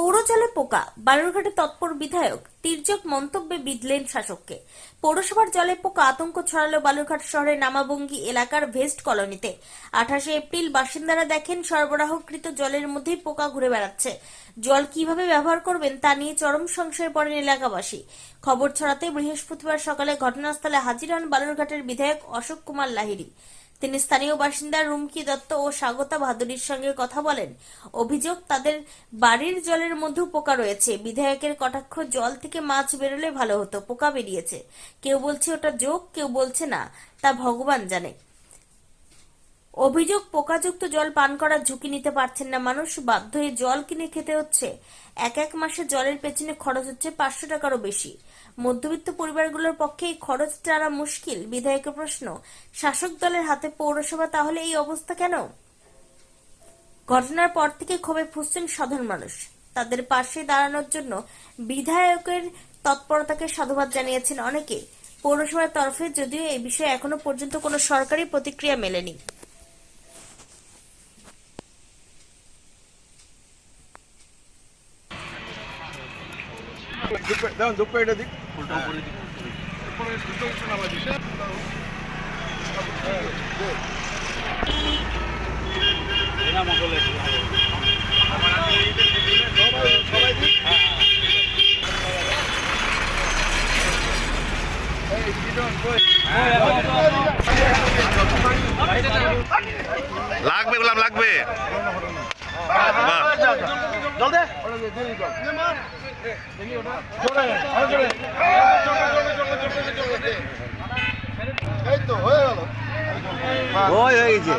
পৌরজলে পোকা বালুরঘাটে তৎপর বিধায়ক তির্যক মন্তব্যে বিধলেন শাসককে। পৌরসভার জলে পোকা আতঙ্ক ছড়ালো বালুরঘাট শহরের নামাবঙ্গি এলাকার ভেস্ট কলোনিতে। আঠাশে এপ্রিল বাসিন্দারা দেখেন, সরবরাহকৃত জলের মধ্যেই পোকা ঘুরে বেড়াচ্ছে। জল কীভাবে ব্যবহার করবেন তা নিয়ে চরম সংশয়ে পড়েন এলাকাবাসী। খবর ছড়াতে বৃহস্পতিবার সকালে ঘটনাস্থলে হাজির হন বালুরঘাটের বিধায়ক অশোক কুমার লাহিড়ী। তিনি স্থানীয় বাসিন্দা রুমকি দত্ত ও স্বাগতা ভাদুরীর সঙ্গে কথা বলেন। অভিযোগ, তাদের বাড়ির জলের মধ্যে পোকা রয়েছে। বিধায়কের কটাক্ষ জল থেকে মাছ বেরোলে ভালো হতো, পোকা বেরিয়েছে। কেউ বলছে ওটা যোগ কেউ বলছে না, তা ভগবান জানে। অভিযোগ পোকাযুক্ত জল পান করার ঝুঁকি নিতে পারছেন না মানুষ। বাধ্য হয়ে জল কিনে খেতে হচ্ছে। এক এক মাসে জলের পেছনে খরচ হচ্ছে পাঁচশো টাকারও বেশি। মধ্যবিত্ত পরিবারগুলোর পক্ষে এই খরচ টানা মুশকিল। বিধায়কের প্রশ্ন, শাসক দলের হাতে পৌরসভা তাহলে এই অবস্থা কেন? ঘটনার পর থেকে ক্ষোভে ফুসছেন সাধারণ মানুষ। তাদের পাশে দাঁড়ানোর জন্য বিধায়কের তৎপরতাকে সাধুবাদ জানিয়েছেন অনেকে। পৌরসভার তরফে যদিও এই বিষয়ে এখনও পর্যন্ত কোনো সরকারি প্রতিক্রিয়া মেলেনি। দাও দুঃখ এটা দিক লাগবে বললাম লাগবে। বাহ জল দে জোরে আরও জোরে এই তো হয়ে গেল ওই হয়ে গেছে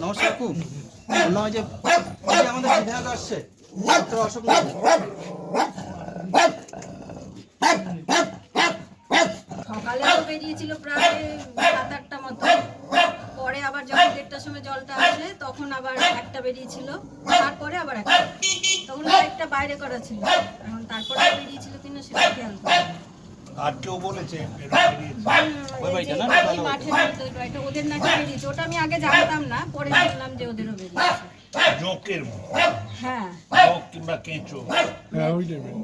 নমস্কার তো বেরিয়েছিল প্রায় সাত আটটা মতো। পরে আবার যখন দেড়টার সময় জলটা আসে, তখন আবার একটা বেরিয়েছিল তারপরে আবার একটা। তখন একটা বাইরে করা ছিল। এখন তারপরে বেরিয়েছিল কিনা সেটা খেয়াল করিনি। আর কেউ বলেছে মাঠের মধ্যে ওই ওদের নাকি বেরিয়েছে। ওটা আমি আগে জানতাম না পরে শুনলাম যে ওদেরও বেরিয়েছে। জোকের হ্যাঁ। জোক কিংবা কেঁচো।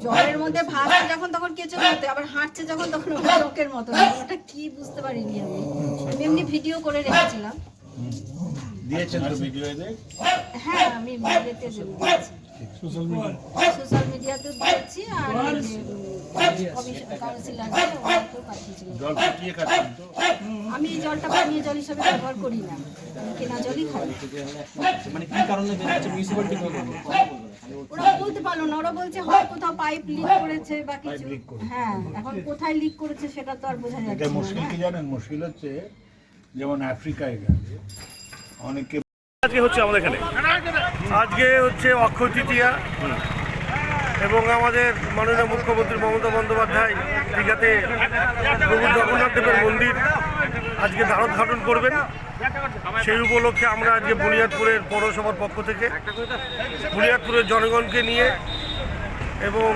জলের মধ্যে ভাসছে যখন তখন কেঁচো মতো আবার হাঁটছে যখন তখন ওটা লোকের মতো। ওটা কি বুঝতে পারিনি আমি। আমি এমনি ভিডিও করে রেখেছিলাম। দিয়েছেন তো হ্যাঁ আমি মিডিয়াতে দিয়েছি। সোশ্যাল মিডিয়াতে দিয়েছি আর আমি এই জলটা পানীয় জল হিসাবে ব্যবহার করি না। আমি কেনা জলই খাই মানে কি কারণে ওরা বলতে পারল না। ওরা বলছে হয় কোথাও পাইপ লিক করেছে বা কিছু। হ্যাঁ এখন কোথায় লিক করেছে সেটা তো আর বোঝা যাচ্ছে না। মুশকিল কি জানেন? মুশকিল হচ্ছে যেমন আফ্রিকায় গেলে অনেকে আজকে হচ্ছে আমাদের এখানে। আজকে হচ্ছে অক্ষয় তৃতীয়া এবং আমাদের মাননীয় মুখ্যমন্ত্রী মমতা বন্দ্যোপাধ্যায় দীঘাতে প্রভু জগন্নাথ দেবের মন্দির আজকে দ্বারোদ্ঘাটন করবেন। সেই উপলক্ষে আমরা আজকে বুনিয়াদপুরের পৌরসভার পক্ষ থেকে বুনিয়াদপুরের জনগণকে নিয়ে এবং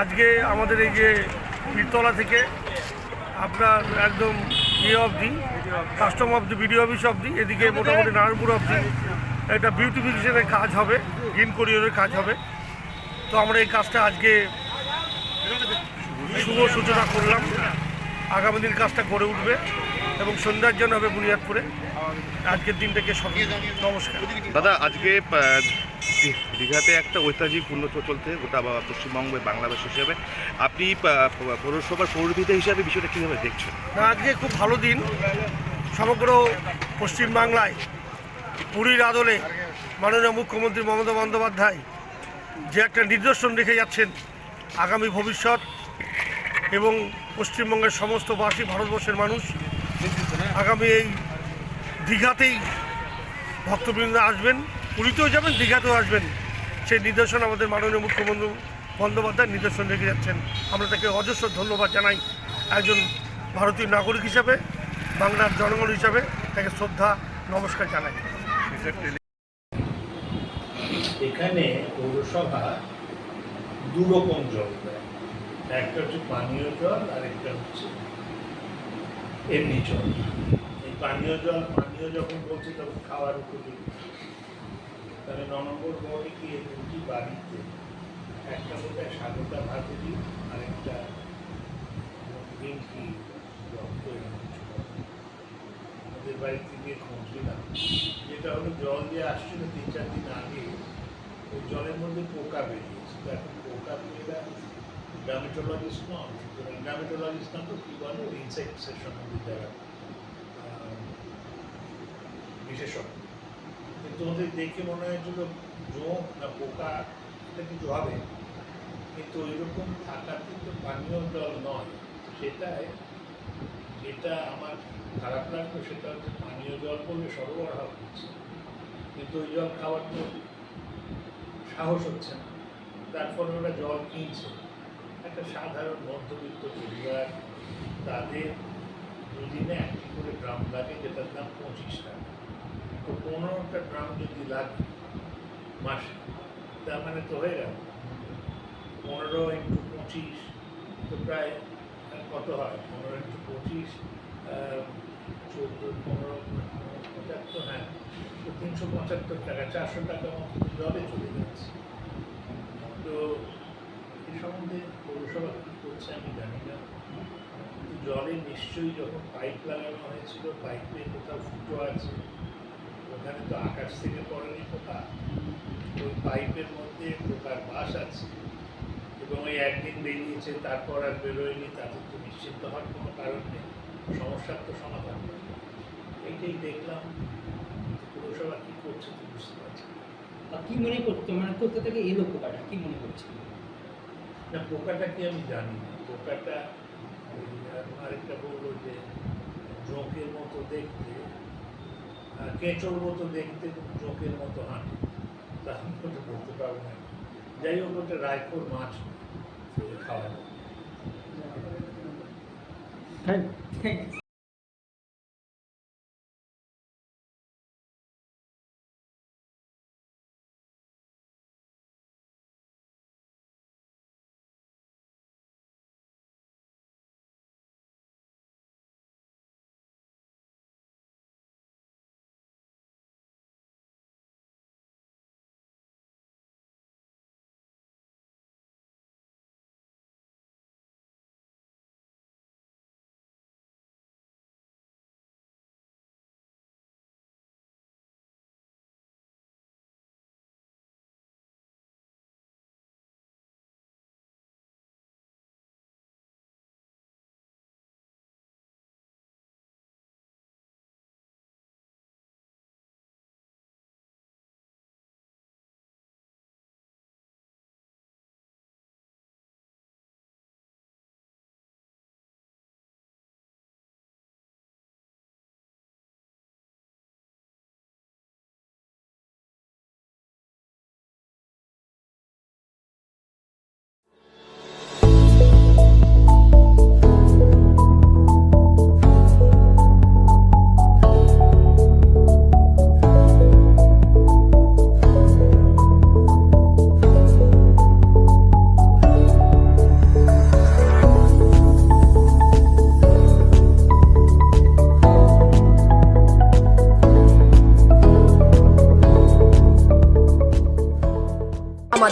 আজকে আমাদের এই যে পীরতলা থেকে আপনার একদম ইয়ে অবধি custom of the BDO office অবধি এদিকে মোটামুটি নারায়ণপুর অবধি একটা বিউটিফিকেশনের কাজ হবে গ্রিন করিডোরের কাজ হবে। তো আমরা এই কাজটা আজকে শুভ সূচনা করলাম। আগামী দিন কাজটা গড়ে উঠবে এবং সন্ধ্যার জন্য হবে বুনিয়াদপুরে। আজকের দিনটাকে সঙ্গে নমস্কার। দাদা আজকে দীঘাতে একটা ঐতিহাসিক পূর্ণ চলতে গোটা পশ্চিমবঙ্গ বাংলাদেশ হিসেবে। আপনি পৌরসভার পৌরবিধা হিসাবে বিষয়টা কীভাবে দেখছেন? না আজকে খুব ভালো দিন। সমগ্র পশ্চিমবাংলায় পুরীর আদলে মাননীয় মুখ্যমন্ত্রী মমতা বন্দ্যোপাধ্যায় যে একটা নিদর্শন রেখে যাচ্ছেন আগামী ভবিষ্যৎ এবং পশ্চিমবঙ্গের সমস্ত বাসী ভারতবর্ষের মানুষ আগামী এই দীঘাতেই ভক্তবৃন্দ আসবেন, পুরীতেও যাবেন, দীঘাতেও আসবেন। সেই নিদর্শন আমাদের মাননীয় মুখ্যমন্ত্রী বন্দ্যোপাধ্যায় নিদর্শন রেখে যাচ্ছেন। আমরা তাকে অজস্র ধন্যবাদ জানাই একজন ভারতীয় নাগরিক হিসাবে, বাংলার জনগণ হিসাবে তাকে শ্রদ্ধা, নমস্কার জানাই। এখানে পৌরসভা দু রকম জল দেয়। একটা হচ্ছে পানীয় জল আর একটা হচ্ছে এমনি জল। পানীয় জল, পানীয় যখন বলছি তখন খাওয়ার উপযোগী। তাহলে ন নম্বর ওয়ার্ডে গিয়ে দুটি বাড়িতে একটা বোধহয় স্বাগতা ভাতুরি আর একটা। ওদের বাড়িতে গিয়ে খুঁজছিলাম। যেটা হলো জল দিয়ে আসছিল তিন চার দিন আগে, ওই জলের মধ্যে পোকা বেরিয়েছে। তো এখন পোকা মেয়েরা ডামেটোলজিস্ট নন সুতরাং নাম তো কী বলে? ইনসেক্টসের সম্বন্ধে যারা বিশেষজ্ঞ কিন্তু ওদের দেখে মনে হয়েছিল জোঁক না পোকা এটা কিছু হবে? কিন্তু ওইরকম থাকাতে তো পানীয় জল নয়। সেটাই, যেটা আমার খারাপ লাগল সেটা হচ্ছে পানীয় জল বলে সরবরাহ করছে কিন্তু ওই জল খাওয়ার তো সাহস হচ্ছে না। তারপরে ওরা জল কিনছে। একটা সাধারণ মধ্যবিত্ত পরিবার, তাদের দুদিনে একটি করে ড্রাম লাগে, যেটার দাম পঁচিশ টাকা। তো পনেরোটা ড্রাম যদি লাগে মাসে, তার মানে তো হয়ে গেল। পনেরো ইন্টু পঁচিশ তো প্রায় কত হয়? পনেরো ইন্টু পঁচিশ চোদ্দ, পনেরো, পঁচাত্তর হ্যাঁ তো তিনশো পঁচাত্তর টাকা, চারশো টাকা জলে চলে যাচ্ছে। তো এই সম্বন্ধে পৌরসভা কী করছে আমি জানি না। জলে নিশ্চয়ই যখন পাইপ লাগানো হয়েছিল পাইপে কোথাও ফুটো আছে ওখানে তো আকাশ থেকে পড়েনি পোকা। ওই পাইপের মধ্যে পোকার বাস আছে। এবং ওই একদিন বেরিয়েছে তারপর আর বেরোয়নি তাতে তো নিশ্চিন্ত হওয়ার কোনো কারণ নেই। সমস্যার তো সমাধান। এইটাই দেখলাম। পৌরসভা কী করছে তো বুঝতে পারছি কি মনে করছ? মানে কোথা থেকে এলো পোকাটা? কি মনে করছে? না পোকাটা কি আমি জানি না। পোকাটা আরেকটা বলল যে জোঁকের মতো দেখতে কেঁচোর মতো দেখতে চোখের মতো হাঁটে। তা আমি বলতে পারব না। যাই হোক ওটা রায়পুর মাছ ওটা খাওয়া যায়। থ্যাংক